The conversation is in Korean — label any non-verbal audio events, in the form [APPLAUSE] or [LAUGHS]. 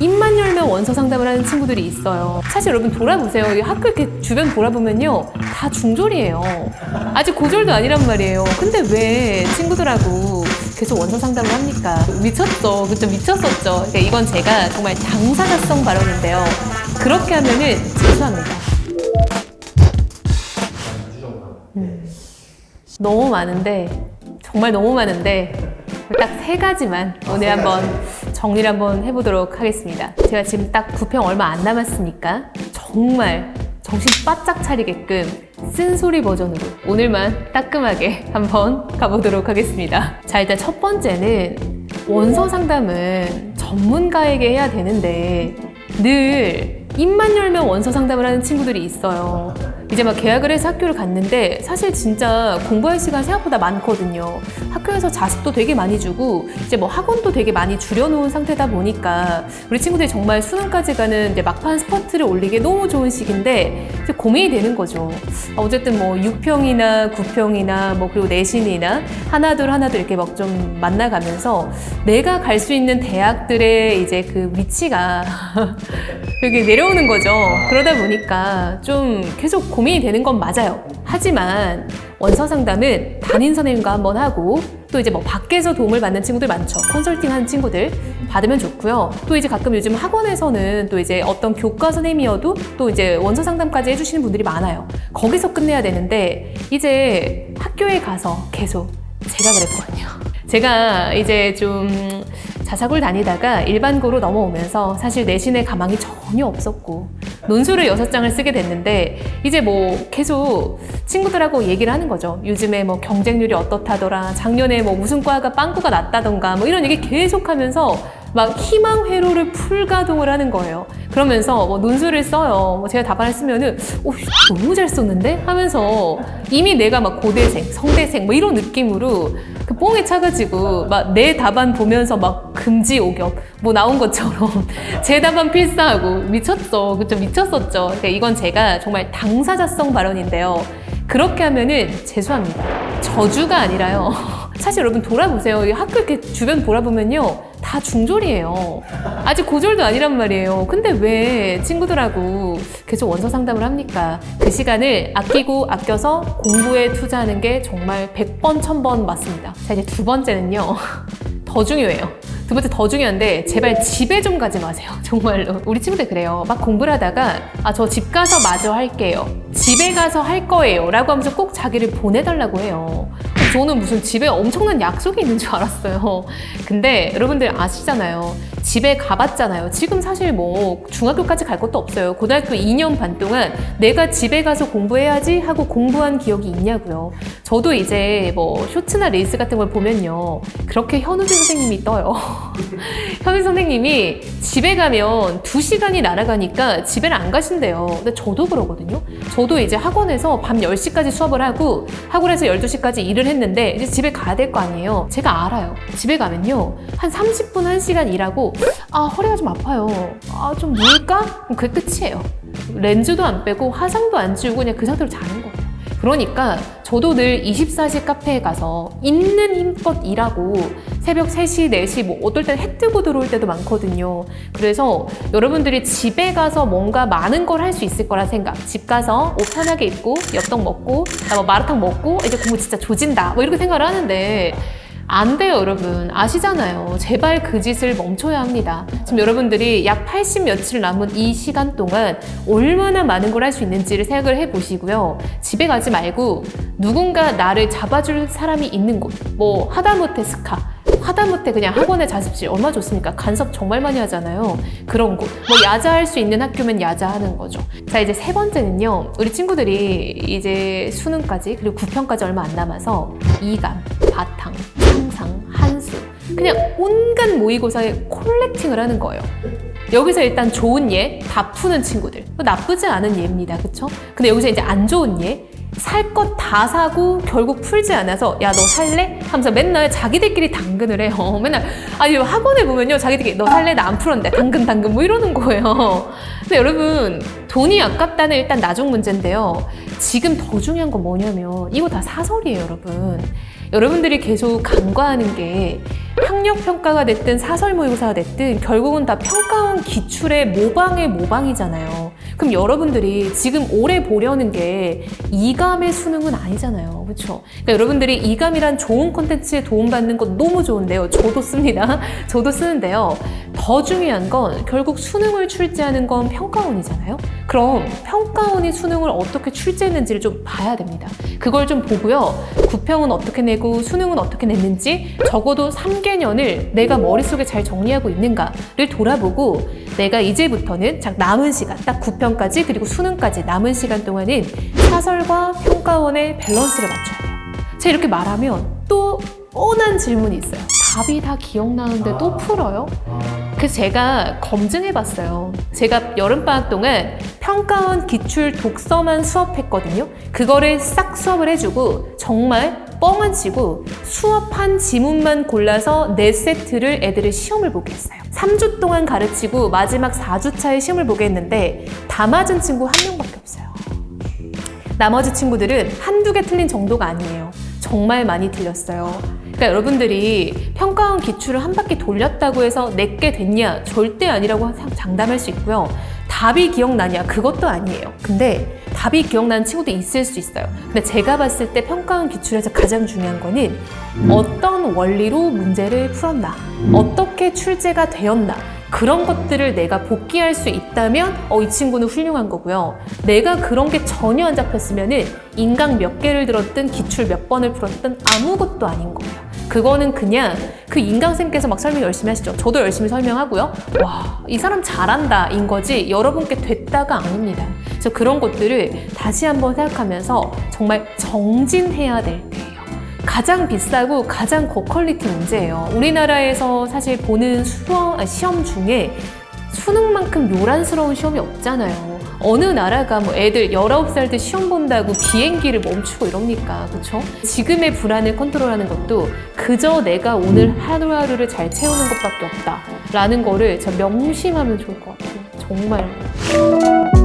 입만 열면 원서 상담을 하는 친구들이 있어요. 사실 여러분 돌아보세요. 이 학교 이렇게 주변 돌아보면요. 다 중졸이에요. 아직 고졸도 아니란 말이에요. 근데 왜 친구들하고 계속 원서 상담을 합니까? 미쳤죠. 그쵸? 미쳤었죠. 그러니까 이건 제가 정말 당사자성 발언인데요. 그렇게 하면은 재수합니다. 너무 많은데 정말 너무 많은데 딱 세 가지만 오늘 한번 정리를 한번 해보도록 하겠습니다. 제가 지금 딱 부평 얼마 안 남았으니까 정말 정신 바짝 차리게끔 쓴소리 버전으로 오늘만 따끔하게 한번 가보도록 하겠습니다. 자 일단 첫 번째는 원서 상담은 전문가에게 해야 되는데 늘 입만 열면 원서 상담을 하는 친구들이 있어요. 이제 막 계약을 해서 학교를 갔는데 사실 진짜 공부할 시간 생각보다 많거든요. 학교에서 자습도 되게 많이 주고 이제 뭐 학원도 되게 많이 줄여놓은 상태다 보니까 우리 친구들이 정말 수능까지 가는 이제 막판 스퍼트를 올리기 너무 좋은 시기인데 이제 고민이 되는 거죠. 아, 어쨌든 뭐 6평이나 9평이나 뭐 그리고 내신이나 하나둘 하나둘 이렇게 막 좀 만나가면서 내가 갈 수 있는 대학들의 이제 그 위치가 [LAUGHS] 여기 내려오는 거죠. 그러다 보니까 좀 계속 고민이 되는 건 맞아요. 하지만 원서 상담은 담임 선생님과 한번 하고 또 이제 뭐 밖에서 도움을 받는 친구들 많죠. 컨설팅 하는 친구들 받으면 좋고요. 또 이제 가끔 요즘 학원에서는 또 이제 어떤 교과 선생님이어도 또 이제 원서 상담까지 해주시는 분들이 많아요. 거기서 끝내야 되는데 이제 학교에 가서 계속 제가 그랬거든요. 제가 이제 좀 자사고를 다니다가 일반고로 넘어오면서 사실 내신에 가망이 전혀 없었고 논술을 여섯 장을 쓰게 됐는데 이제 뭐 계속 친구들하고 얘기를 하는 거죠. 요즘에 뭐 경쟁률이 어떻다더라. 작년에 뭐 무슨 과가 빵꾸가 났다던가 뭐 이런 얘기 계속 하면서 막 희망 회로를 풀가동을 하는 거예요. 그러면서 뭐 논술을 써요. 뭐 제가 답안을 쓰면은 오 너무 잘 썼는데 하면서 이미 내가 막 고대생, 성대생 뭐 이런 느낌으로 그 뽕에 차가지고 막 내 답안 보면서 막 금지 오겹 뭐 나온 것처럼 [LAUGHS] 제 답안 필사하고 미쳤죠. 그쵸 미쳤었죠. 그러니까 이건 제가 정말 당사자성 발언인데요. 그렇게 하면은 재수합니다. 저주가 아니라요. [LAUGHS] 사실 여러분 돌아보세요. 이 학교 이렇게 주변 돌아보면요. 다 중졸이에요. 아직 고졸도 아니란 말이에요. 근데 왜 친구들하고 계속 원서 상담을 합니까? 그 시간을 아끼고 아껴서 공부에 투자하는 게 정말 100번, 1000번 맞습니다. 자, 이제 두 번째는요. [LAUGHS] 더 중요해요. 두 번째 더 중요한데 제발 집에 좀 가지 마세요. [LAUGHS] 정말로. 우리 친구들 그래요. 막 공부를 하다가 아, 저 집 가서 마저 할게요. 집에 가서 할 거예요. 라고 하면서 꼭 자기를 보내달라고 해요. 저는 무슨 집에 엄청난 약속이 있는 줄 알았어요. 근데 여러분들 아시잖아요. 집에 가봤잖아요. 지금 사실 뭐 중학교까지 갈 것도 없어요. 고등학교 2년 반 동안 내가 집에 가서 공부해야지 하고 공부한 기억이 있냐고요. 저도 이제 뭐 쇼츠나 레이스 같은 걸 보면요. 그렇게 현우진 선생님이 떠요. [LAUGHS] 현우진 선생님이 집에 가면 2시간이 날아가니까 집에를 안 가신대요. 근데 저도 그러거든요. 저도 이제 학원에서 밤 10시까지 수업을 하고 학원에서 12시까지 일을 했는데 이제 집에 가야 될 거 아니에요. 제가 알아요. 집에 가면요. 한 30분, 1시간 일하고 아, 허리가 좀 아파요. 아, 좀 누울까? 그게 끝이에요. 렌즈도 안 빼고 화장도 안 지우고 그냥 그 상태로 자는 거예요. 그러니까 저도 늘 24시 카페에 가서 있는 힘껏 일하고 새벽 3시, 4시, 뭐 어떨 땐 해 뜨고 들어올 때도 많거든요. 그래서 여러분들이 집에 가서 뭔가 많은 걸 할 수 있을 거라 생각. 집 가서 옷 편하게 입고 엽떡 먹고 나 뭐 마라탕 먹고 이제 공부 진짜 조진다. 뭐 이렇게 생각을 하는데 안 돼요, 여러분. 아시잖아요. 제발 그 짓을 멈춰야 합니다. 지금 여러분들이 약 80 며칠 남은 이 시간 동안 얼마나 많은 걸 할 수 있는지를 생각을 해 보시고요. 집에 가지 말고 누군가 나를 잡아줄 사람이 있는 곳. 뭐, 하다못해 스카. 하다못해 그냥 학원의 자습실 얼마 좋습니까? 간섭 정말 많이 하잖아요. 그런 곳. 뭐 야자할 수 있는 학교면 야자하는 거죠. 자 이제 세 번째는요. 우리 친구들이 이제 수능까지 그리고 9평까지 얼마 안 남아서 이감, 바탕, 그냥 온갖 모의고사에 콜렉팅을 하는 거예요. 여기서 일단 좋은 예, 다 푸는 친구들. 나쁘지 않은 예입니다. 그쵸? 근데 여기서 이제 안 좋은 예, 살 것 다 사고 결국 풀지 않아서 야 너 살래? 하면서 맨날 자기들끼리 당근을 해요. [LAUGHS] 맨날 아니 학원에 보면요 자기들끼리 너 살래? 나 안 풀었는데 당근 당근 뭐 이러는 거예요. 근데 여러분 돈이 아깝다는 일단 나중 문제인데요. 지금 더 중요한 건 뭐냐면 이거 다 사설이에요 여러분. 여러분들이 계속 간과하는 게 학력 평가가 됐든 사설 모의고사가 됐든 결국은 다 평가원 기출의 모방의 모방이잖아요. 그럼 여러분들이 지금 오래 보려는 게 이감의 수능은 아니잖아요. 그렇죠? 그러니까 여러분들이 이감이란 좋은 콘텐츠에 도움받는 건 너무 좋은데요. 저도 씁니다. [LAUGHS] 저도 쓰는데요. 더 중요한 건 결국 수능을 출제하는 건 평가원이잖아요. 그럼 평가원이 수능을 어떻게 출제했는지를 좀 봐야 됩니다. 그걸 좀 보고요. 구평은 어떻게 내고 수능은 어떻게 냈는지 적어도 3개년을 내가 머릿속에 잘 정리하고 있는가를 돌아보고 내가 이제부터는 자, 남은 시간 딱 9평까지 그리고 수능까지 남은 시간 동안은 사설과 평가원의 밸런스를 맞춰야 돼요. 제가 이렇게 말하면 또 뻔한 질문이 있어요. 답이 다 기억나는데 또 풀어요? 그래서 제가 검증해 봤어요. 제가 여름방학 동안 평가원 기출 독서만 수업했거든요. 그거를 싹 수업을 해주고 정말 뻥안 치고 수업한 지문만 골라서 네 세트를 애들을 시험을 보게 했어요. 3주 동안 가르치고 마지막 4주차에 시험을 보게 했는데 다 맞은 친구 한 명밖에 없어요. 나머지 친구들은 한두 개 틀린 정도가 아니에요. 정말 많이 틀렸어요. 그러니까 여러분들이 평가원 기출을 한 바퀴 돌렸다고 해서 내게 됐냐? 절대 아니라고 장담할 수 있고요. 답이 기억나냐? 그것도 아니에요. 근데 답이 기억나는 친구도 있을 수 있어요. 근데 제가 봤을 때 평가원 기출에서 가장 중요한 거는 어떤 원리로 문제를 풀었나? 어떻게 출제가 되었나? 그런 것들을 내가 복귀할 수 있다면 어, 이 친구는 훌륭한 거고요. 내가 그런 게 전혀 안 잡혔으면 은 인강 몇 개를 들었든 기출 몇 번을 풀었든 아무것도 아닌 거예요. 그거는 그냥 그 인강쌤께서 막 설명 열심히 하시죠. 저도 열심히 설명하고요. 와, 이 사람 잘한다 인 거지 여러분께 됐다가 아닙니다. 그래서 그런 것들을 다시 한번 생각하면서 정말 정진해야 될 때예요. 가장 비싸고 가장 고퀄리티 문제예요. 우리나라에서 사실 보는 수험, 아, 시험 중에 수능만큼 요란스러운 시험이 없잖아요. 어느 나라가 뭐 애들 19살 때 시험 본다고 비행기를 멈추고 이럽니까? 그쵸? 지금의 불안을 컨트롤하는 것도 그저 내가 오늘 하루하루를 잘 채우는 것밖에 없다. 라는 거를 진짜 명심하면 좋을 것 같아요. 정말.